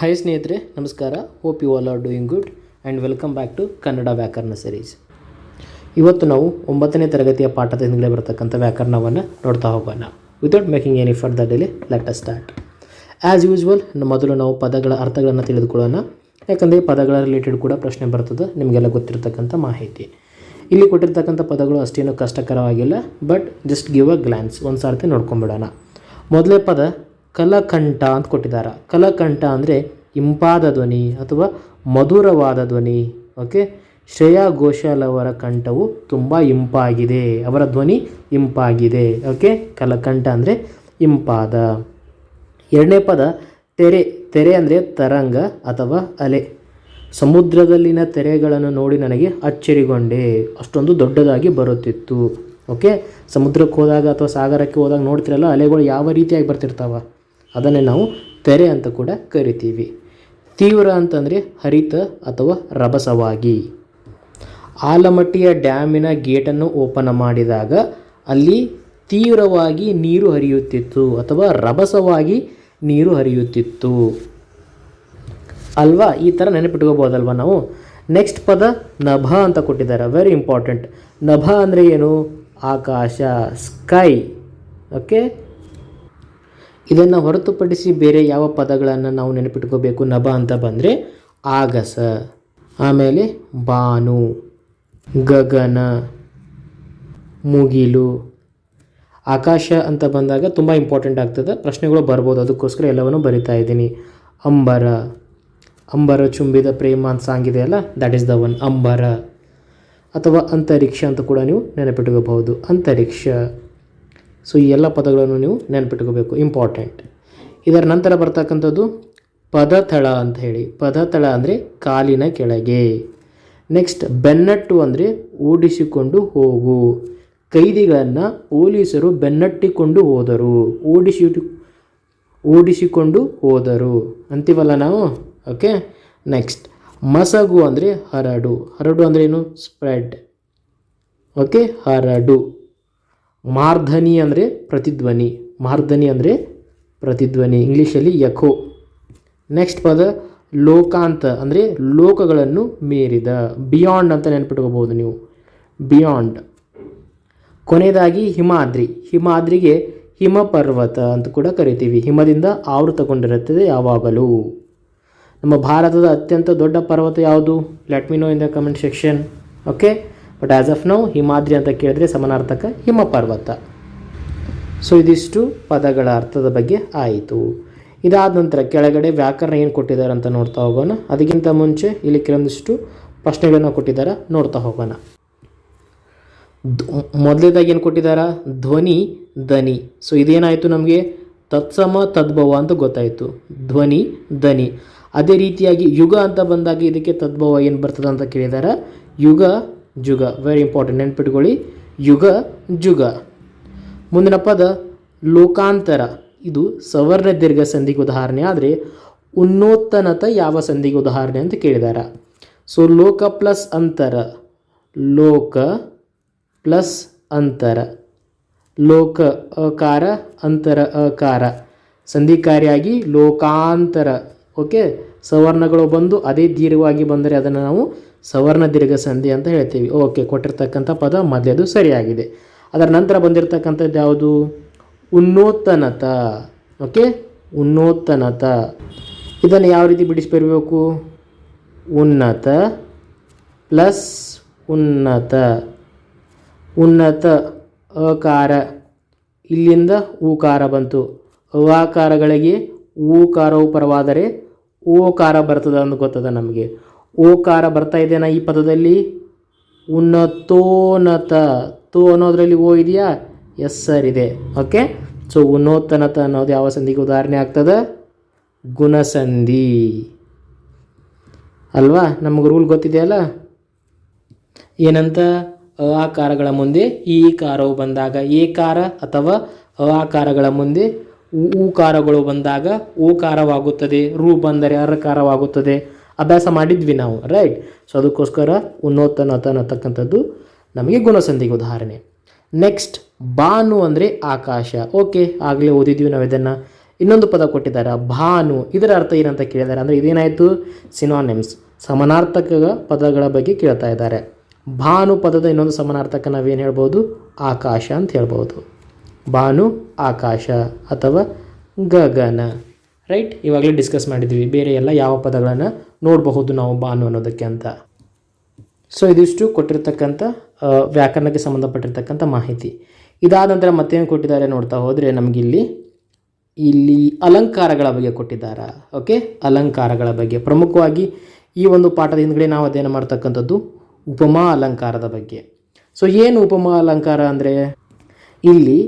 Hi ಸ್ನೇಹಿತರೆ, ನಮಸ್ಕಾರ. Hope you all are doing good and welcome back to Kannada ವ್ಯಾಕರಣ series ಇವತ್ತು ನಾವು ಒಂಬತ್ತನೇ ತರಗತಿಯ ಪಾಠದ ಹಿಂದೆ ಬರತಕ್ಕಂಥ ವ್ಯಾಕರಣವನ್ನು ನೋಡ್ತಾ ಹೋಗೋಣ. Without making any further delay let us start as usual ಮೊದಲು ನಾವು ಪದಗಳ ಅರ್ಥಗಳನ್ನು ತಿಳಿದುಕೊಳ್ಳೋಣ. ಯಾಕಂದರೆ ಪದಗಳ ರಿಲೇಟೆಡ್ ಕೂಡ ಪ್ರಶ್ನೆ ಬರ್ತದೆ, ನಿಮಗೆಲ್ಲ ಗೊತ್ತಿರತಕ್ಕಂಥ ಮಾಹಿತಿ. ಇಲ್ಲಿ ಕೊಟ್ಟಿರ್ತಕ್ಕಂಥ ಪದಗಳು ಅಷ್ಟೇನು ಕಷ್ಟಕರವಾಗಿಲ್ಲ but just give a glance ಒಂದು ಸಾರ್ತಿ ನೋಡ್ಕೊಂಬಿಡೋಣ. ಮೊದಲೇ ಪದ ಕಲಕಂಠ ಅಂತ ಕೊಟ್ಟಿದ್ದಾರೆ. ಕಲಕಂಠ ಅಂದರೆ ಇಂಪಾದ ಧ್ವನಿ ಅಥವಾ ಮಧುರವಾದ ಧ್ವನಿ. ಓಕೆ ಶ್ರೇಯಾ ಘೋಷಾಲ್ ಅವರ ಕಂಠವು ತುಂಬ ಇಂಪಾಗಿದೆ. ಅವರ ಧ್ವನಿ ಇಂಪಾಗಿದೆ. ಓಕೆ ಕಲಕಂಠ ಅಂದರೆ ಇಂಪಾದ. ಎರಡನೇ ಪದ ತೆರೆ ತೆರೆ ಅಂದರೆ ತರಂಗ ಅಥವಾ ಅಲೆ. ಸಮುದ್ರದಲ್ಲಿನ ತೆರೆಗಳನ್ನು ನೋಡಿ ನನಗೆ ಅಚ್ಚರಿಗೊಂಡೆ. ಅಷ್ಟೊಂದು ದೊಡ್ಡದಾಗಿ ಬರುತ್ತಿತ್ತು. ಓಕೆ ಸಮುದ್ರಕ್ಕೆ ಹೋದಾಗ ಅಥವಾ ಸಾಗರಕ್ಕೆ ಹೋದಾಗ ನೋಡ್ತಿರಲ್ಲ, ಅಲೆಗಳು ಯಾವ ರೀತಿಯಾಗಿ ಬರ್ತಿರ್ತಾವ? ಅದನ್ನೇ ನಾವು ತೆರೆ ಅಂತ ಕೂಡ ಕರಿತೀವಿ. ತೀವ್ರ ಅಂತಂದರೆ ಹರಿತ ಅಥವಾ ರಭಸವಾಗಿ. ಆಲಮಟ್ಟಿಯ ಡ್ಯಾಮಿನ ಗೇಟನ್ನು ಓಪನ್ ಮಾಡಿದಾಗ ಅಲ್ಲಿ ತೀವ್ರವಾಗಿ ನೀರು ಹರಿಯುತ್ತಿತ್ತು ಅಥವಾ ರಭಸವಾಗಿ ನೀರು ಹರಿಯುತ್ತಿತ್ತು. ಅಲ್ವಾ? ಈ ಥರ ನೆನಪಿಟ್ಕೋಬೋದಲ್ವ ನಾವು? ನೆಕ್ಸ್ಟ್ ಪದ ನಭ ಅಂತ ಕೊಟ್ಟಿದ್ದಾರೆ. ವೆರಿ ಇಂಪಾರ್ಟೆಂಟ್ ನಭ ಅಂದರೆ ಏನು? ಆಕಾಶ ಸ್ಕೈ ಓಕೆ ಇದನ್ನು ಹೊರತುಪಡಿಸಿ ಬೇರೆ ಯಾವ ಪದಗಳನ್ನು ನಾವು ನೆನಪಿಟ್ಕೋಬೇಕು? ನಭ ಅಂತ ಬಂದರೆ ಆಗಸ. ಆಮೇಲೆ ಬಾನು, ಗಗನ, ಮುಗಿಲು. ಆಕಾಶ ಅಂತ ಬಂದಾಗ ತುಂಬ ಇಂಪಾರ್ಟೆಂಟ್ ಆಗ್ತದೆ. ಪ್ರಶ್ನೆಗಳು ಬರ್ಬೋದು. ಅದಕ್ಕೋಸ್ಕರ ಎಲ್ಲವನ್ನು ಬರಿತಾ ಇದ್ದೀನಿ. ಅಂಬರ. ಅಂಬರ ಚುಂಬಿದ ಪ್ರೇಮ ಅಂತ ಸಾಂಗ್ ಇದೆಯಲ್ಲ ದ್ಯಾಟ್ ಈಸ್ ದ ಒನ್ ಅಂಬರ. ಅಥವಾ ಅಂತರಿಕ್ಷ ಅಂತ ಕೂಡ ನೀವು ನೆನಪಿಟ್ಕೋಬಹುದು. ಅಂತರಿಕ್ಷ. ಸೊ ಈ ಎಲ್ಲ ಪದಗಳನ್ನು ನೀವು ನೆನಪಿಟ್ಕೋಬೇಕು. ಇಂಪಾರ್ಟೆಂಟ್ ಇದರ ನಂತರ ಬರ್ತಕ್ಕಂಥದ್ದು ಪದತಳ ಅಂತ ಹೇಳಿ. ಪದತಳ ಅಂದರೆ ಕಾಲಿನ ಕೆಳಗೆ. ನೆಕ್ಸ್ಟ್ ಬೆನ್ನಟ್ಟು ಅಂದರೆ ಓಡಿಸಿಕೊಂಡು ಹೋಗು. ಕೈದಿಗಳನ್ನು ಪೊಲೀಸರು ಬೆನ್ನಟ್ಟಿಕೊಂಡು ಹೋದರು. ಓಡಿಸಿ ಓಡಿಸಿಕೊಂಡು ಹೋದರು. ಅಂತೀವಲ್ಲ ನಾವು? ಓಕೆ ನೆಕ್ಸ್ಟ್ ಮಸಗು ಅಂದರೆ ಹರಡು. ಹರಡು ಅಂದರೆ ಏನು? Spread okay ಹರಡು. ಮಾರ್ಧನಿ ಅಂದರೆ ಪ್ರತಿಧ್ವನಿ. ಮಾರ್ಧನಿ ಅಂದರೆ ಪ್ರತಿಧ್ವನಿ. ಇಂಗ್ಲೀಷಲ್ಲಿ ಯಖೋ. ನೆಕ್ಸ್ಟ್ ಪದ, ಲೋಕಾಂತ ಅಂದರೆ ಲೋಕಗಳನ್ನು ಮೀರಿದ. ಬಿಯಾಂಡ್ ಅಂತ ನೆನ್ಪಿಟ್ಕೋಬೋದು ನೀವು. ಬಿಯಾಂಡ್ ಕೊನೆಯದಾಗಿ, ಹಿಮಾದ್ರಿ. ಹಿಮಾದ್ರಿಗೆ ಹಿಮ ಪರ್ವತ ಅಂತ ಕೂಡ ಕರಿತೀವಿ. ಹಿಮದಿಂದ ಆವೃತಗೊಂಡಿರುತ್ತದೆ ಯಾವಾಗಲೂ. ನಮ್ಮ ಭಾರತದ ಅತ್ಯಂತ ದೊಡ್ಡ ಪರ್ವತ ಯಾವುದು? Let me know in the comment section okay but as of now Himadri ಅಂತ ಕೇಳಿದ್ರೆ ಸಮಾನಾರ್ಥಕ ಹಿಮಪರ್ವತ. ಸೊ ಇದಿಷ್ಟು ಪದಗಳ ಅರ್ಥದ ಬಗ್ಗೆ ಆಯಿತು. ಇದಾದ ನಂತರ ಕೆಳಗಡೆ ವ್ಯಾಕರಣ ಏನು ಕೊಟ್ಟಿದ್ದಾರೆ ಅಂತ ನೋಡ್ತಾ ಹೋಗೋಣ. ಅದಕ್ಕಿಂತ ಮುಂಚೆ ಇಲ್ಲಿ ಕೆಲವೊಂದಿಷ್ಟು ಪ್ರಶ್ನೆಗಳನ್ನು ಕೊಟ್ಟಿದ್ದಾರೆ ನೋಡ್ತಾ ಹೋಗೋಣ. ಮೊದಲೇದಾಗಿ ಏನು ಕೊಟ್ಟಿದ್ದಾರೆ? ಧ್ವನಿ ದನಿ ಸೊ ಇದೇನಾಯಿತು ನಮಗೆ? ತತ್ಸಮ, ತದ್ಭವ ಅಂತ ಗೊತ್ತಾಯಿತು. ಧ್ವನಿ ದನಿ ಅದೇ ರೀತಿಯಾಗಿ ಯುಗ ಅಂತ ಬಂದಾಗ ಇದಕ್ಕೆ ತದ್ಭವ ಏನು ಬರ್ತದೆ ಅಂತ ಕೇಳಿದ್ದಾರೆ ಯುಗ ಜುಗ ವೆರಿ ಇಂಪಾರ್ಟೆಂಟ್ ನೆನ್ಪಿಟ್ಕೊಳ್ಳಿ. ಯುಗ, ಜುಗ. ಮುಂದಿನ ಪದ, ಲೋಕಾಂತರ. ಇದು ಸವರ್ಣ ದೀರ್ಘ ಸಂಧಿಗೆ ಉದಾಹರಣೆ, ಆದರೆ ಉನ್ನೋತ್ತನತ ಯಾವ ಸಂಧಿಗೆ ಉದಾಹರಣೆ ಅಂತ ಕೇಳಿದಾರ. ಸೊ ಲೋಕ ಪ್ಲಸ್ ಅಂತರ. ಲೋಕ ಪ್ಲಸ್ ಅಂತರ. ಲೋಕ ಅಕಾರ, ಅಂತರ ಅಕಾರ. ಸಂಧಿಕಾರಿಯಾಗಿ ಲೋಕಾಂತರ. ಓಕೆ ಸವರ್ಣಗಳು ಬಂದು ಅದೇ ದೀರ್ಘವಾಗಿ ಬಂದರೆ ಅದನ್ನು ನಾವು ಸವರ್ಣ ದೀರ್ಘ ಸಂಧಿ ಅಂತ ಹೇಳ್ತೀವಿ. ಓಕೆ, ಕೊಟ್ಟಿರ್ತಕ್ಕಂಥ ಪದ ಮೊದಲೇದು ಸರಿಯಾಗಿದೆ. ಅದರ ನಂತರ ಬಂದಿರತಕ್ಕಂಥದ್ದು ಯಾವುದು? ಉನ್ನೋತ್ತನತ ಓಕೆ ಉನ್ನೋತ್ತನತ ಇದನ್ನು ಯಾವ ರೀತಿ ಬಿಡಿಸ್ಬರ್ಬೇಕು ಉನ್ನತ ಪ್ಲಸ್ ಉನ್ನತ. ಉನ್ನತ ಅಕಾರ. ಇಲ್ಲಿಂದ ಊಕಾರ ಬಂತು. ಅವಾಕಾರಗಳಿಗೆ ಊಕಾರವು ಪರವಾದರೆ ಓಕಾರ ಬರ್ತದೆ ಅಂತ ಗೊತ್ತದ ನಮಗೆ? ಓಕಾರ ಬರ್ತಾ ಇದೆಯಾ ಈ ಪದದಲ್ಲಿ? ಉನ್ನತೋನತ ತೋ ಅನ್ನೋದ್ರಲ್ಲಿ ಓ ಇದೆಯಾ? ಎಸ್ ಸರ್ ಇದೆ. ಓಕೆ? ಸೊ ಉನ್ನೋತ್ತನತ ಅನ್ನೋದು ಯಾವ ಸಂಧಿಗೆ ಉದಾಹರಣೆ ಆಗ್ತದೆ? ಗುಣಸಂಧಿ. ಅಲ್ವಾ? ನಮಗೆ ರೂಲ್ ಗೊತ್ತಿದೆಯಲ್ಲ? ಏನಂತ? ಅ ಆಕಾರಗಳ ಮುಂದೆ ಈ ಕಾರವು ಬಂದಾಗ ಏಕಾರ ಅಥವಾ ಅ ಆಕಾರಗಳ ಮುಂದೆ ಊಕಾರಗಳು ಬಂದಾಗ ಊಕಾರವಾಗುತ್ತದೆ, ರು ಬಂದರೆ ಅರಕಾರವಾಗುತ್ತದೆ. ಅಭ್ಯಾಸ ಮಾಡಿದ್ವಿ ನಾವು ರೈಟ್ ಸೊ ಅದಕ್ಕೋಸ್ಕರ ಉನ್ನೋತನತ ಅನ್ನತಕ್ಕಂಥದ್ದು ನಮಗೆ ಗುಣಸಂಧಿಗೆ ಉದಾಹರಣೆ. ನೆಕ್ಸ್ಟ್ ಬಾನು ಅಂದರೆ ಆಕಾಶ. ಓಕೆ ಆಗಲೇ ಓದಿದ್ವಿ ನಾವು ಇದನ್ನು. ಇನ್ನೊಂದು ಪದ ಕೊಟ್ಟಿದ್ದಾರೆ, ಭಾನು. ಇದರ ಅರ್ಥ ಏನಂತ ಕೇಳಿದ್ದಾರೆ ಅಂದರೆ ಇದೇನಾಯಿತು? ಸಿನಾನಿಮ್ಸ್ ಸಮಾನಾರ್ಥಕ ಪದಗಳ ಬಗ್ಗೆ ಕೇಳ್ತಾ ಇದ್ದಾರೆ. ಭಾನು ಪದದ ಇನ್ನೊಂದು ಸಮಾನಾರ್ಥಕ ನಾವೇನು ಹೇಳ್ಬೋದು? ಆಕಾಶ ಅಂತ ಹೇಳ್ಬೋದು. ಭಾನು ಆಕಾಶ ಅಥವಾ ಗಗನ. ರೈಟ್? ಇವಾಗಲೇ ಡಿಸ್ಕಸ್ ಮಾಡಿದ್ವಿ. ಬೇರೆ ಎಲ್ಲ ಯಾವ ಪದಗಳನ್ನು ನೋಡಬಹುದು ನಾವು ಭಾನು ಅನ್ನೋದಕ್ಕೆ ಅಂತ. ಸೊ ಇದಿಷ್ಟು ಕೊಟ್ಟಿರ್ತಕ್ಕಂಥ ವ್ಯಾಕರಣಕ್ಕೆ ಸಂಬಂಧಪಟ್ಟಿರ್ತಕ್ಕಂಥ ಮಾಹಿತಿ. ಇದಾದ ನಂತರ ಮತ್ತೇನು ಕೊಟ್ಟಿದ್ದಾರೆ ನೋಡ್ತಾ ಹೋದರೆ ನಮಗಿಲ್ಲಿ, ಇಲ್ಲಿ ಅಲಂಕಾರಗಳ ಬಗ್ಗೆ ಕೊಟ್ಟಿದ್ದಾರೆ? ಓಕೆ ಅಲಂಕಾರಗಳ ಬಗ್ಗೆ. ಪ್ರಮುಖವಾಗಿ ಈ ಒಂದು ಪಾಠದ ಹಿಂದ್ಗಡೆ ನಾವು ಅಧ್ಯಯನ ಮಾಡ್ತಕ್ಕಂಥದ್ದು ಉಪಮಾ ಅಲಂಕಾರದ ಬಗ್ಗೆ. ಸೊ ಏನು ಉಪಮಾ ಅಲಂಕಾರ ಅಂದರೆ? ಇಲ್ಲಿ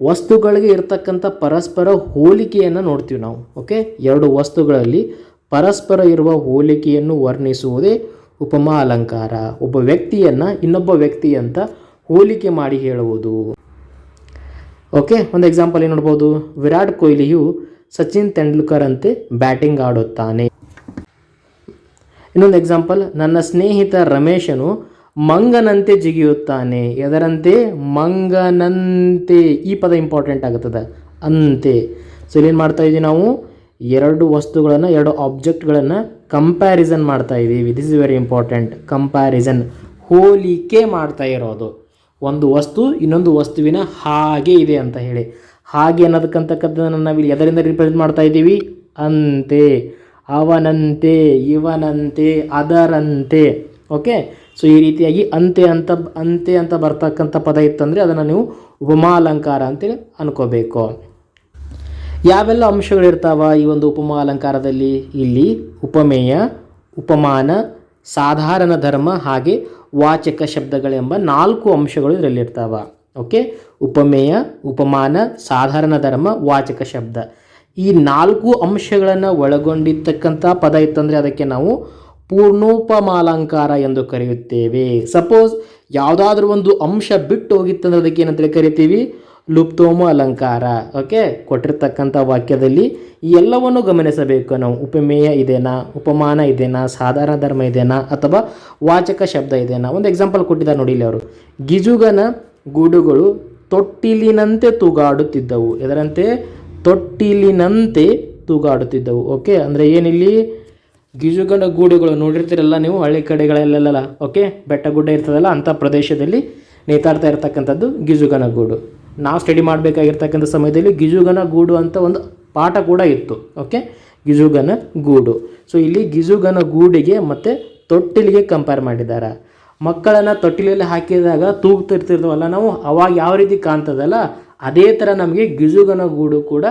ವಸ್ತುಗಳಿಗೆ ಇರತಕ್ಕಂಥ ಪರಸ್ಪರ ಹೋಲಿಕೆಯನ್ನು ನೋಡ್ತೀವಿ ನಾವು ಓಕೆ ಎರಡು ವಸ್ತುಗಳಲ್ಲಿ ಪರಸ್ಪರ ಇರುವ ಹೋಲಿಕೆಯನ್ನು ವರ್ಣಿಸುವುದೇ ಉಪಮಾ ಅಲಂಕಾರ. ಒಬ್ಬ ವ್ಯಕ್ತಿಯನ್ನು ಇನ್ನೊಬ್ಬ ವ್ಯಕ್ತಿ ಅಂತ ಹೋಲಿಕೆ ಮಾಡಿ ಹೇಳುವುದು. ಓಕೆ ಒಂದು ಎಕ್ಸಾಂಪಲ್ ಏನು ನೋಡ್ಬೋದು? ವಿರಾಟ್ ಕೊಹ್ಲಿಯು ಸಚಿನ್ ತೆಂಡೂಲ್ಕರ್ ಅಂತೆ ಬ್ಯಾಟಿಂಗ್ ಆಡುತ್ತಾನೆ. ಇನ್ನೊಂದು ಎಕ್ಸಾಂಪಲ್ ನನ್ನ ಸ್ನೇಹಿತ ರಮೇಶನು ಮಂಗನಂತೆ ಜಿಗಿಯುತ್ತಾನೆ, ಎದರಂತೆ ಮಂಗನಂತೆ. ಈ ಪದ ಇಂಪಾರ್ಟೆಂಟ್ ಆಗುತ್ತದೆ. ಅಂತೆ. ಸೊ ಇಲ್ಲೇನು ಮಾಡ್ತಾ ಇದ್ದೀವಿ ನಾವು? ಎರಡು ವಸ್ತುಗಳನ್ನು, ಎರಡು ಆಬ್ಜೆಕ್ಟ್ಗಳನ್ನು ಕಂಪ್ಯಾರಿಸನ್ ಮಾಡ್ತಾ ಇದ್ದೀವಿ this is very important comparison ಹೋಲಿಕೆ ಮಾಡ್ತಾ ಇರೋದು. ಒಂದು ವಸ್ತು, ಇನ್ನೊಂದು ವಸ್ತುವಿನ ಹಾಗೆ ಇದೆ ಅಂತ ಹೇಳಿ. ಹಾಗೆ ಅನ್ನೋದಕ್ಕಂತಕ್ಕಂಥದ್ದನ್ನು ನಾವಿಲ್ಲಿ ಎದರಿಂದ ರಿಪ್ರೆಸೆಂಟ್ ಮಾಡ್ತಾ ಇದ್ದೀವಿ ಅಂತೆ. ಅವನಂತೆ, ಇವನಂತೆ, ಅದರಂತೆ. ಓಕೆ ಸೊ ಈ ರೀತಿಯಾಗಿ ಅಂತೆ ಅಂತ ಅಂತೆ ಅಂತ ಬರ್ತಕ್ಕಂಥ ಪದ ಇತ್ತಂದರೆ ಅದನ್ನು ನೀವು ಉಪಮಾಲಂಕಾರ ಅಂತೇಳಿ ಅನ್ಕೋಬೇಕು. ಯಾವೆಲ್ಲ ಅಂಶಗಳಿರ್ತಾವ ಈ ಒಂದು ಉಪಮಾ ಅಲಂಕಾರದಲ್ಲಿ ಇಲ್ಲಿ ಉಪಮೇಯ, ಉಪಮಾನ, ಸಾಧಾರಣ ಧರ್ಮ ಹಾಗೆ ವಾಚಕ ಶಬ್ದಗಳೆಂಬ ನಾಲ್ಕು ಅಂಶಗಳು ಇದರಲ್ಲಿರ್ತಾವ. ಓಕೆ? ಉಪಮೇಯ, ಉಪಮಾನ, ಸಾಧಾರಣ ಧರ್ಮ, ವಾಚಕ ಶಬ್ದ. ಈ ನಾಲ್ಕು ಅಂಶಗಳನ್ನು ಒಳಗೊಂಡಿರ್ತಕ್ಕಂಥ ಪದ ಇತ್ತಂದರೆ ಅದಕ್ಕೆ ನಾವು ಪೂರ್ಣೋಪಮಾಲಂಕಾರ ಎಂದು ಕರೆಯುತ್ತೇವೆ. ಸಪೋಸ್ ಯಾವುದಾದ್ರೂ ಒಂದು ಅಂಶ ಬಿಟ್ಟು ಹೋಗಿತ್ತಂದ್ರೆ ಅದಕ್ಕೆ ಏನಂತೇಳಿ ಕರಿತೀವಿ? ಲುಪ್ತೋಮ ಅಲಂಕಾರ ಓಕೆ ಕೊಟ್ಟಿರ್ತಕ್ಕಂಥ ವಾಕ್ಯದಲ್ಲಿ ಈ ಎಲ್ಲವನ್ನು ಗಮನಿಸಬೇಕು. ನಾವು ಉಪಮೇಯ ಇದೇನಾ? ಉಪಮಾನ ಇದೇನಾ? ಸಾಧಾರಣ ಧರ್ಮ ಇದೇನಾ? ಅಥವಾ ವಾಚಕ ಶಬ್ದ ಇದೆನಾ? ಒಂದು ಎಕ್ಸಾಂಪಲ್ ಕೊಟ್ಟಿದ್ದಾರೆ ನೋಡಿ ಇಲ್ಲಿ ಅವರು. ಗಿಜುಗನ ಗೂಡುಗಳು ತೊಟ್ಟಿಲಿನಂತೆ ತೂಗಾಡುತ್ತಿದ್ದವು. ಇದರಂತೆ ತೊಟ್ಟಿಲಿನಂತೆ ತೂಗಾಡುತ್ತಿದ್ದವು. ಓಕೆ ಅಂದರೆ ಏನಿಲ್ಲಿ? ಗಿಜುಗನ ಗೂಡುಗಳು ನೋಡಿರ್ತೀರಲ್ಲ ನೀವು, ಹಳ್ಳಿ ಕಡೆಗಳಲ್ಲೆಲ್ಲ ಓಕೆ ಬೆಟ್ಟ ಗುಡ್ಡ ಇರ್ತದಲ್ಲ ಅಂಥ ಪ್ರದೇಶದಲ್ಲಿ ನೇತಾಡ್ತಾ ಇರ್ತಕ್ಕಂಥದ್ದು ಗಿಜುಗನ ಗೂಡು. ನಾವು ಸ್ಟಡಿ ಮಾಡಬೇಕಾಗಿರ್ತಕ್ಕಂಥ ಸಮಯದಲ್ಲಿ ಗಿಜುಗನ ಗೂಡು ಅಂತ ಒಂದು ಪಾಠ ಕೂಡ ಇತ್ತು ಓಕೆ ಗಿಜುಗನ ಗೂಡು. ಸೊ ಇಲ್ಲಿ ಗಿಜುಗನ ಗೂಡಿಗೆ ಮತ್ತು ತೊಟ್ಟಿಲಿಗೆ ಕಂಪೇರ್ ಮಾಡಿದ್ದಾರೆ ಮಕ್ಕಳನ್ನು ತೊಟ್ಟಿಲಲ್ಲಿ ಹಾಕಿದಾಗ ತೂಗ್ತಿರ್ತಿರ್ತೀವಲ್ಲ ನಾವು, ಅವಾಗ ಯಾವ ರೀತಿ ಕಾಣ್ತದಲ್ಲ, ಅದೇ ಥರ ನಮಗೆ ಗಿಜುಗನ ಗೂಡು ಕೂಡ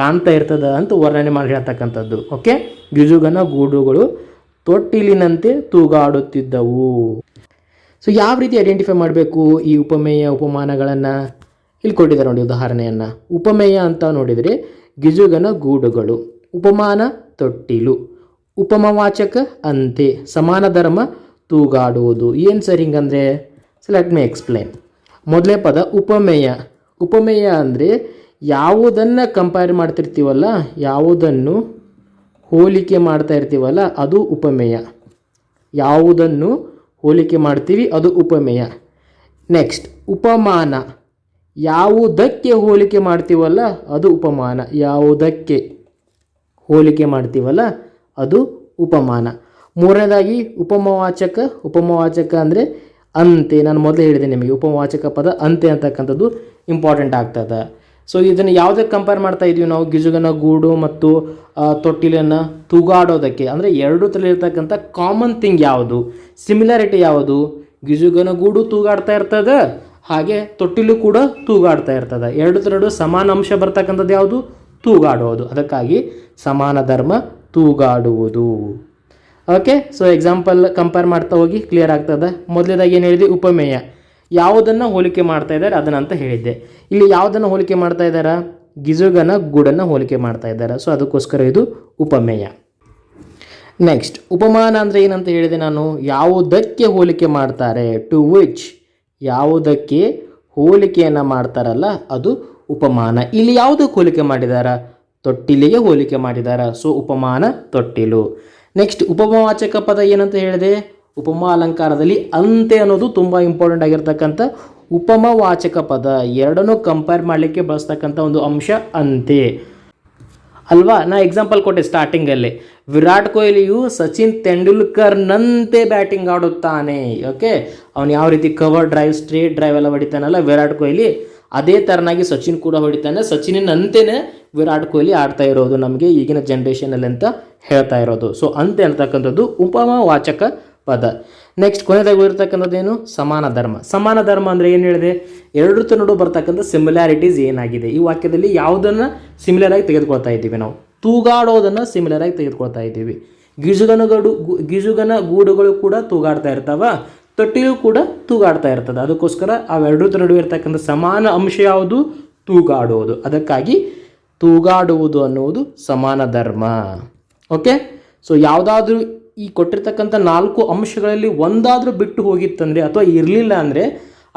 ಕಾಣ್ತಾ ಇರ್ತದ ಅಂತ ವರ್ಣನೆ ಮಾಡಿ ಹೇಳ್ತಕ್ಕಂಥದ್ದು. ಓಕೆ ಗಿಜುಗನ ಗೂಡುಗಳು ತೊಟ್ಟಿಲಿನಂತೆ ತೂಗಾಡುತ್ತಿದ್ದವು. ಸೊ ಯಾವ ರೀತಿ ಐಡೆಂಟಿಫೈ ಮಾಡಬೇಕು ಈ ಉಪಮೇಯ ಉಪಮಾನಗಳನ್ನು? ಇಲ್ಲಿ ಕೊಟ್ಟಿದ್ದಾರೆ ನೋಡಿ ಉದಾಹರಣೆಯನ್ನು. ಉಪಮೇಯ ಅಂತ ನೋಡಿದರೆ ಗಿಜುಗನ ಗೂಡುಗಳು, ಉಪಮಾನ ತೊಟ್ಟಿಲು, ಉಪಮವಾಚಕ ಅಂತೆ, ಸಮಾನ ಧರ್ಮ ತೂಗಾಡುವುದು. ಏನು ಸರ್ ಹಿಂಗಂದರೆ? ಸೊ ಲೆಟ್ ಮೇ ಎಕ್ಸ್ಪ್ಲೇನ್ ಮೊದಲೇ ಪದ ಉಪಮೇಯ. ಉಪಮೇಯ ಅಂದರೆ ಯಾವುದನ್ನು ಕಂಪೇರ್ ಮಾಡ್ತಿರ್ತೀವಲ್ಲ, ಯಾವುದನ್ನು ಹೋಲಿಕೆ ಮಾಡ್ತಾ ಇರ್ತೀವಲ್ಲ, ಅದು ಉಪಮೇಯ. ಯಾವುದನ್ನು ಹೋಲಿಕೆ ಮಾಡ್ತೀವಿ, ಅದು ಉಪಮೇಯ. ನೆಕ್ಸ್ಟ್ ಉಪಮಾನ. ಯಾವುದಕ್ಕೆ ಹೋಲಿಕೆ ಮಾಡ್ತೀವಲ್ಲ, ಅದು ಉಪಮಾನ. ಯಾವುದಕ್ಕೆ ಹೋಲಿಕೆ ಮಾಡ್ತೀವಲ್ಲ, ಅದು ಉಪಮಾನ. ಮೂರನೇದಾಗಿ, ಉಪಮವಾಚಕ. ಉಪಮವಾಚಕ ಅಂದರೆ ಅಂತೆ. ನಾನು ಮೊದಲೇ ಹೇಳಿದೆ ನಿಮಗೆ, ಉಪಮವಾಚಕ ಪದ ಅಂತೆ ಅಂತಕ್ಕಂಥದ್ದು ಇಂಪಾರ್ಟೆಂಟ್ ಆಗ್ತದೆ. ಸೊ ಇದನ್ನು ಯಾವುದಕ್ಕೆ ಕಂಪೇರ್ ಮಾಡ್ತಾ ಇದೀವಿ ನಾವು ಗಿಜುಗನ ಗೂಡು ಮತ್ತು ತೊಟ್ಟಿಲನ್ನು ತೂಗಾಡೋದಕ್ಕೆ. ಅಂದರೆ ಎರಡು ಇರ್ತಕ್ಕಂಥ ಕಾಮನ್ ಥಿಂಗ್ ಯಾವುದು? ಸಿಮಿಲಾರಿಟಿ ಯಾವುದು? ಗಿಜುಗನ ಗೂಡು ತೂಗಾಡ್ತಾ ಇರ್ತದೆ, ಹಾಗೆ ತೊಟ್ಟಿಲು ಕೂಡ ತೂಗಾಡ್ತಾ ಇರ್ತದೆ. ಎರಡು ತರಡು ಸಮಾನ ಅಂಶ ಬರ್ತಕ್ಕಂಥದ್ದು ಯಾವುದು? ತೂಗಾಡುವುದು ಅದಕ್ಕಾಗಿ ಸಮಾನ ಧರ್ಮ ತೂಗಾಡುವುದು. ಓಕೆ ಸೊ ಎಕ್ಸಾಂಪಲ್ ಕಂಪೇರ್ ಮಾಡ್ತಾ ಹೋಗಿ ಕ್ಲಿಯರ್ ಆಗ್ತದೆ. ಮೊದಲೇದಾಗಿ ಏನು ಹೇಳಿದ್ವಿ? ಉಪಮೇಯ. ಯಾವುದನ್ನು ಹೋಲಿಕೆ ಮಾಡ್ತಾ ಇದ್ದಾರೆ ಅದನ್ನು ಅಂತ ಹೇಳಿದ್ದೆ. ಇಲ್ಲಿ ಯಾವುದನ್ನು ಹೋಲಿಕೆ ಮಾಡ್ತಾ ಇದ್ದಾರಾ? ಗಿಜುಗನ ಗೂಡನ್ನು ಹೋಲಿಕೆ ಮಾಡ್ತಾ ಇದ್ದಾರೆ? ಸೊ ಅದಕ್ಕೋಸ್ಕರ ಇದು ಉಪಮೇಯ. ನೆಕ್ಸ್ಟ್ ಉಪಮಾನ ಅಂದರೆ ಏನಂತ ಹೇಳಿದೆ ನಾನು? ಯಾವುದಕ್ಕೆ ಹೋಲಿಕೆ ಮಾಡ್ತಾರೆ? ಟು ವಿಚ್ ಯಾವುದಕ್ಕೆ ಹೋಲಿಕೆಯನ್ನು ಮಾಡ್ತಾರಲ್ಲ, ಅದು ಉಪಮಾನ. ಇಲ್ಲಿ ಯಾವುದಕ್ಕೆ ಹೋಲಿಕೆ ಮಾಡಿದಾರ? ತೊಟ್ಟಿಲಿಗೆ ಹೋಲಿಕೆ ಮಾಡಿದಾರ. ಸೊ ಉಪಮಾನ ತೊಟ್ಟಿಲು. ನೆಕ್ಸ್ಟ್ ಉಪಮವಾಚಕ ಪದ ಏನಂತ ಹೇಳಿದೆ? ಉಪಮಾ ಅಲಂಕಾರದಲ್ಲಿ ಅಂತೆ ಅನ್ನೋದು ತುಂಬ ಇಂಪಾರ್ಟೆಂಟ್ ಆಗಿರ್ತಕ್ಕಂಥ ಉಪಮವಾಚಕ ಪದ. ಎರಡನ್ನೂ ಕಂಪೇರ್ ಮಾಡಲಿಕ್ಕೆ ಬಳಸ್ತಕ್ಕಂಥ ಒಂದು ಅಂಶ ಅಂತೆ. ಅಲ್ವಾ? ನಾ ಎಕ್ಸಾಂಪಲ್ ಕೊಟ್ಟೆ ಸ್ಟಾರ್ಟಿಂಗಲ್ಲಿ ವಿರಾಟ್ ಕೊಹ್ಲಿಯು ಸಚಿನ್ ತೆಂಡೂಲ್ಕರ್ನಂತೆ ಬ್ಯಾಟಿಂಗ್ ಆಡುತ್ತಾನೆ. ಓಕೆ ಅವನು ಯಾವ ರೀತಿ ಕವರ್ ಡ್ರೈವ್ ಸ್ಟ್ರೇಟ್ ಡ್ರೈವ್ ಎಲ್ಲ ಹೊಡಿತಾನಲ್ಲ ವಿರಾಟ್ ಕೊಹ್ಲಿ, ಅದೇ ಥರನಾಗಿ ಸಚಿನ್ ಕೂಡ ಹೊಡಿತಾನೆ. ಸಚಿನಿನಂತೆಯೇ ವಿರಾಟ್ ಕೊಹ್ಲಿ ಆಡ್ತಾ ಇರೋದು ನಮಗೆ ಈಗಿನ ಜನ್ರೇಷನಲ್ಲಿ ಅಂತ ಹೇಳ್ತಾ ಇರೋದು. ಸೊ ಅಂತೆ ಅಂತಕ್ಕಂಥದ್ದು ಉಪಮವಾಚಕ ಪದ. ನೆಕ್ಸ್ಟ್ ಕೊನೆಯದಾಗಿ ಇರ್ತಕ್ಕಂಥದ್ದೇನು ಸಮಾನ ಧರ್ಮ. ಸಮಾನ ಧರ್ಮ ಅಂದರೆ ಏನು ಹೇಳಿದೆ? ಎರಡರ ನಡು ಬರ್ತಕ್ಕಂಥ ಸಿಮಿಲಾರಿಟೀಸ್ ಏನಾಗಿದೆ? ಈ ವಾಕ್ಯದಲ್ಲಿ ಯಾವುದನ್ನು ಸಿಮಿಲರ್ ಆಗಿ ತೆಗೆದುಕೊಳ್ತಾ ಇದ್ದೀವಿ ನಾವು. ತೂಗಾಡೋದನ್ನು ಸಿಮಿಲರ್ ಆಗಿ ತೆಗೆದುಕೊಳ್ತಾ ಇದ್ದೀವಿ. ಗಿಜುಗನ ಗಡು ಗಿಜುಗನ ಗೂಡುಗಳು ಕೂಡ ತೂಗಾಡ್ತಾ ಇರ್ತಾವ. ತೊಟ್ಟಿಯು ಕೂಡ ತೂಗಾಡ್ತಾ ಇರ್ತದೆ. ಅದಕ್ಕೋಸ್ಕರ ಅವೆರಡರ ನಡುವೆ ಇರ್ತಕ್ಕಂಥ ಸಮಾನ ಅಂಶ ಯಾವುದು? ತೂಗಾಡುವುದು ಅದಕ್ಕಾಗಿ ತೂಗಾಡುವುದು ಅನ್ನುವುದು ಸಮಾನ ಧರ್ಮ. ಓಕೆ ಸೊ ಯಾವುದಾದ್ರೂ ಈ ಕೊಟ್ಟಿರ್ತಕ್ಕಂಥ ನಾಲ್ಕು ಅಂಶಗಳಲ್ಲಿ ಒಂದಾದರೂ ಬಿಟ್ಟು ಹೋಗಿತ್ತಂದರೆ ಅಥವಾ ಇರಲಿಲ್ಲ ಅಂದರೆ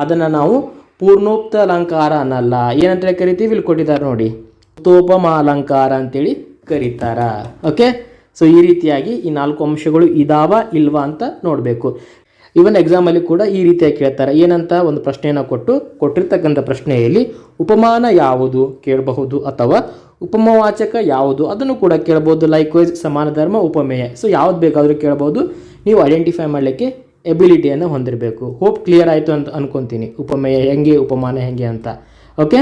ಅದನ್ನು ನಾವು ಪೂರ್ಣೋಕ್ತ ಅಲಂಕಾರ ಅನ್ನಲ್ಲ. ಏನಂತ ಕರಿತೀವಿ? ಇಲ್ಲಿ ಕೊಟ್ಟಿದ್ದಾರೆ ನೋಡಿ. ತೋಪಮ ಅಲಂಕಾರ ಅಂತೇಳಿ ಕರೀತಾರ. ಓಕೆ ಸೊ ಈ ರೀತಿಯಾಗಿ ಈ ನಾಲ್ಕು ಅಂಶಗಳು ಇದಾವ ಇಲ್ವಾ ಅಂತ ನೋಡಬೇಕು. ಇವನ್ ಎಕ್ಸಾಮಲ್ಲಿ ಕೂಡ ಈ ರೀತಿಯಾಗಿ ಕೇಳ್ತಾರೆ. ಏನಂತ ಒಂದು ಪ್ರಶ್ನೆಯನ್ನು ಕೊಟ್ಟು, ಕೊಟ್ಟಿರ್ತಕ್ಕಂಥ ಪ್ರಶ್ನೆಯಲ್ಲಿ ಉಪಮಾನ ಯಾವುದು ಕೇಳಬಹುದು ಅಥವಾ ಉಪಮವಾಚಕ ಯಾವುದು ಅದನ್ನು ಕೂಡ ಕೇಳ್ಬೋದು ಲೈಕ್ ವೈಸ್ ಸಮಾನ ಧರ್ಮ ಉಪಮೇಯ. ಸೊ ಯಾವ್ದು ಬೇಕಾದರೂ ಕೇಳ್ಬೋದು ನೀವು ಐಡೆಂಟಿಫೈ ಮಾಡಲಿಕ್ಕೆ ಎಬಿಲಿಟಿಯನ್ನು ಹೊಂದಿರಬೇಕು. ಹೋಪ್ ಕ್ಲಿಯರ್ ಆಯಿತು ಅಂತ ಅನ್ಕೊತೀನಿ. ಉಪಮೇಯ ಹೆಂಗೆ, ಉಪಮಾನ ಹೆಂಗೆ ಅಂತ. ಓಕೆ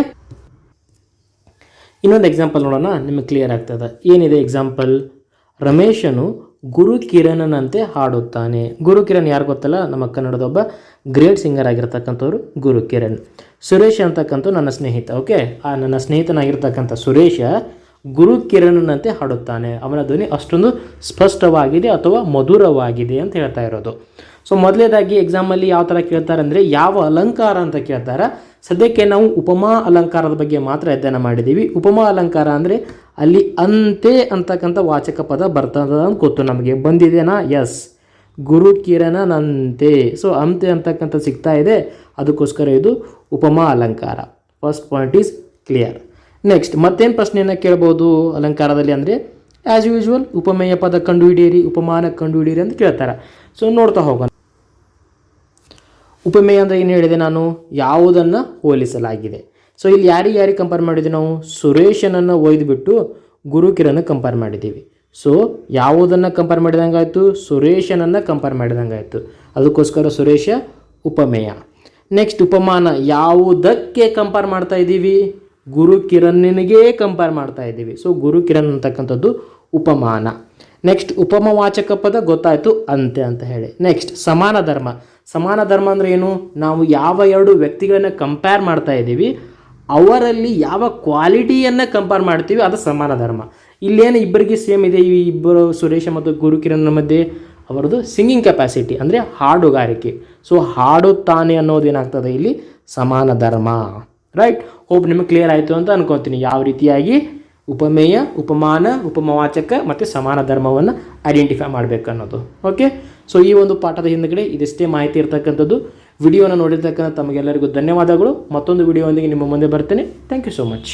ಇನ್ನೊಂದು ಎಕ್ಸಾಂಪಲ್ ನೋಡೋಣ. ನಿಮಗೆ ಕ್ಲಿಯರ್ ಆಗ್ತದೆ. ಏನಿದೆ ಎಕ್ಸಾಂಪಲ್ ರಮೇಶನು ಗುರು ಕಿರಣನಂತೆ ಹಾಡುತ್ತಾನೆ. ಗುರು ಕಿರಣ್ ಯಾರು ಗೊತ್ತಲ್ಲ? ನಮ್ಮ ಕನ್ನಡದ ಒಬ್ಬ ಗ್ರೇಟ್ ಸಿಂಗರ್ ಆಗಿರ್ತಕ್ಕಂಥವ್ರು ಗುರು ಕಿರಣ್. ಸುರೇಶ್ ಅಂತಕ್ಕಂಥ ನನ್ನ ಸ್ನೇಹಿತ ಓಕೆ ಆ ನನ್ನ ಸ್ನೇಹಿತನಾಗಿರ್ತಕ್ಕಂಥ ಸುರೇಶ ಗುರು ಕಿರಣನಂತೆ ಹಾಡುತ್ತಾನೆ. ಅವನ ಧ್ವನಿ ಅಷ್ಟೊಂದು ಸ್ಪಷ್ಟವಾಗಿದೆ ಅಥವಾ ಮಧುರವಾಗಿದೆ ಅಂತ ಹೇಳ್ತಾ ಇರೋದು. ಸೊ ಮೊದಲೇದಾಗಿ ಎಕ್ಸಾಮಲ್ಲಿ ಯಾವ ಥರ ಕೇಳ್ತಾರೆ ಅಂದರೆ ಯಾವ ಅಲಂಕಾರ ಅಂತ ಕೇಳ್ತಾರೆ. ಸದ್ಯಕ್ಕೆ ನಾವು ಉಪಮಾ ಅಲಂಕಾರದ ಬಗ್ಗೆ ಮಾತ್ರ ಅಧ್ಯಯನ ಮಾಡಿದ್ದೀವಿ. ಉಪಮಾ ಅಲಂಕಾರ ಅಂದರೆ ಅಲ್ಲಿ ಅಂತೆ ಅಂತಕ್ಕಂಥ ವಾಚಕ ಪದ ಬರ್ತದ ಅಂತ ಗೊತ್ತು ನಮಗೆ. ಬಂದಿದೆನಾ? ಎಸ್ ಗುರು ಕಿರಣನಂತೆ ಸೊ ಅಂತೆ ಅಂತಕ್ಕಂಥ ಸಿಗ್ತಾ ಇದೆ. ಅದಕ್ಕೋಸ್ಕರ ಇದು ಉಪಮಾ ಅಲಂಕಾರ. First point is clear next ಮತ್ತೇನು ಪ್ರಶ್ನೆಯನ್ನು ಕೇಳ್ಬೋದು ಅಲಂಕಾರದಲ್ಲಿ ಅಂದರೆ? ಆ್ಯಸ್ ಯೂಶ್ವಲ್ ಉಪಮೇಯ ಪದ ಕಂಡುಹಿಡಿಯಿರಿ, ಉಪಮಾನ ಕಂಡುಹಿಡಿಯಿರಿ ಅಂತ ಕೇಳ್ತಾರೆ. ಸೊ ನೋಡ್ತಾ ಹೋಗೋಣ. ಉಪಮೇಯ ಅಂದರೆ ಏನು ಹೇಳಿದೆ ನಾನು? ಯಾವುದನ್ನು ಹೋಲಿಸಲಾಗಿದೆ. ಸೊ ಇಲ್ಲಿ ಯಾರಿಗೆ ಯಾರಿಗೆ ಕಂಪೇರ್ ಮಾಡಿದ್ವಿ ನಾವು? ಸುರೇಶನನ್ನು ಒಯ್ದುಬಿಟ್ಟು ಗುರುಕಿರನ್ನು ಕಂಪೇರ್ ಮಾಡಿದ್ದೀವಿ. ಸೊ ಯಾವುದನ್ನು ಕಂಪೇರ್ ಮಾಡಿದಂಗಾಯಿತು ಸುರೇಶನನ್ನು ಕಂಪೇರ್ ಮಾಡಿದಂಗಾಯಿತು ಅದಕ್ಕೋಸ್ಕರ ಸುರೇಶ ಉಪಮೇಯ. ನೆಕ್ಸ್ಟ್ ಉಪಮಾನ. ಯಾವುದಕ್ಕೆ ಕಂಪೇರ್ ಮಾಡ್ತಾ ಇದ್ದೀವಿ ಗುರು ಕಿರಣ್ನಿಗೆ ಕಂಪೇರ್ ಮಾಡ್ತಾ ಇದ್ದೀವಿ ಸೊ ಗುರು ಕಿರಣ್ ಅಂತಕ್ಕಂಥದ್ದು ಉಪಮಾನ. ನೆಕ್ಸ್ಟ್ ಉಪಮವಾಚಕ ಪದ ಗೊತ್ತಾಯಿತು ಅಂತೆ ಅಂತ ಹೇಳಿ. ನೆಕ್ಸ್ಟ್ ಸಮಾನ ಧರ್ಮ. ಸಮಾನ ಧರ್ಮ ಅಂದರೆ ಏನು? ನಾವು ಯಾವ ಎರಡು ವ್ಯಕ್ತಿಗಳನ್ನ ಕಂಪೇರ್ ಮಾಡ್ತಾ ಇದ್ದೀವಿ, ಅವರಲ್ಲಿ ಯಾವ ಕ್ವಾಲಿಟಿಯನ್ನು ಕಂಪೇರ್ ಮಾಡ್ತೀವಿ, ಅದು ಸಮಾನ ಧರ್ಮ. ಇಲ್ಲೇನು ಇಬ್ಬರಿಗೆ ಸೇಮ್ ಇದೆ, ಈ ಇಬ್ಬರು ಸುರೇಶ ಮತ್ತು ಗುರುಕಿರಣ್ ಮಧ್ಯೆ ಅವರದು ಸಿಂಗಿಂಗ್ ಕೆಪಾಸಿಟಿ ಅಂದರೆ ಹಾಡುಗಾರಿಕೆ. ಸೊ ಹಾಡುತ್ತಾನೆ ಅನ್ನೋದು ಏನಾಗ್ತದೆ ಇಲ್ಲಿ? ಸಮಾನ ಧರ್ಮ. ರೈಟ್ ಹೋಪ್ ನಿಮಗೆ ಕ್ಲಿಯರ್ ಆಯಿತು ಅಂತ ಅನ್ಕೋತೀನಿ. ಯಾವ ರೀತಿಯಾಗಿ? ಉಪಮೇಯ, ಉಪಮಾನ, ಉಪಮವಾಚಕ ಮತ್ತು ಸಮಾನ ಧರ್ಮವನ್ನು ಐಡೆಂಟಿಫೈ ಮಾಡಬೇಕು ಅನ್ನೋದು ಓಕೆ ಸೊ ಈ ಒಂದು ಪಾಠದ ಹಿಂದಗಡೆ ಇದಿಷ್ಟೇ ಮಾಹಿತಿ ಇರ್ತಕ್ಕಂಥದ್ದು. ವಿಡಿಯೋನ ನೋಡಿರ್ತಕ್ಕಂಥ ತಮಗೆಲ್ಲರಿಗೂ ಧನ್ಯವಾದಗಳು. ಮತ್ತೊಂದು ವಿಡಿಯೋದೊಂದಿಗೆ ನಿಮ್ಮ ಮುಂದೆ ಬರ್ತೇನೆ. Thank you so much